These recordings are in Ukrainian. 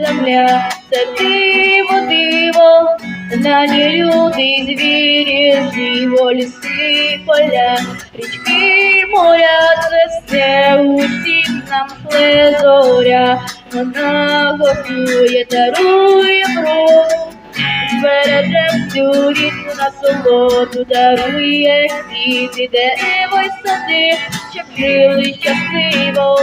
зоря, це диво, диво, знані люди, звірі, живо, ліси, поля, річки, моря, це усім нам шле зоря, вона готує, дарує броду, збереже всю рідну насолоду, дарує квіти, й сади, щоб жили щасливо,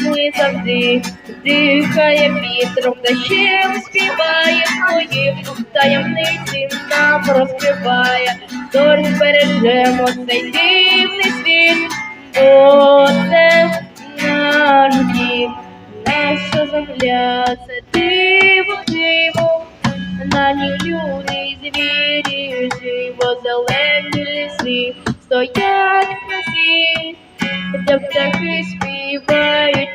ми завжди дихає вітром, дощем співає свої таємниці нам розкриває, тож збережемо цей дивний світ, бо це наш дім, наша земля, це диво, диво. На ній люди і звірі, живо зелені ліси, стоять в красі, де птахи співають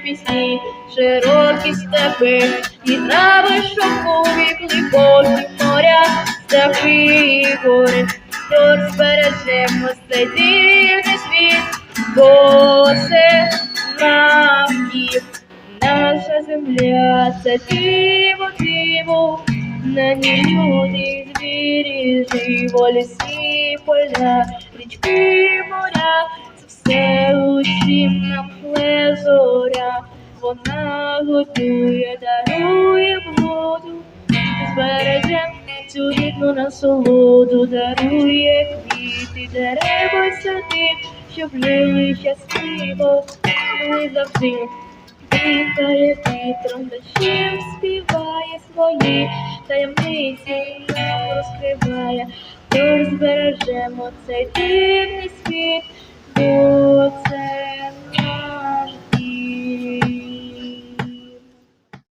пісні, широкі степи, і трави шовкові, глибокі моря, степи і гори, тож збережемо цей дивний світ, бо це наш дім, наша земля, це диво, диво. На ній люди, звірі, живо, ліси, поля, річки, моря, зоря, вона готує, дарує воду, збереже цю рідну насолоду, дарує квіти, дерева, й сади, щоб жили щасливо, ми завжди. Дихає вітром, дощем співає свої таємниці нам розкриває, тож збережемо цей дивний світ,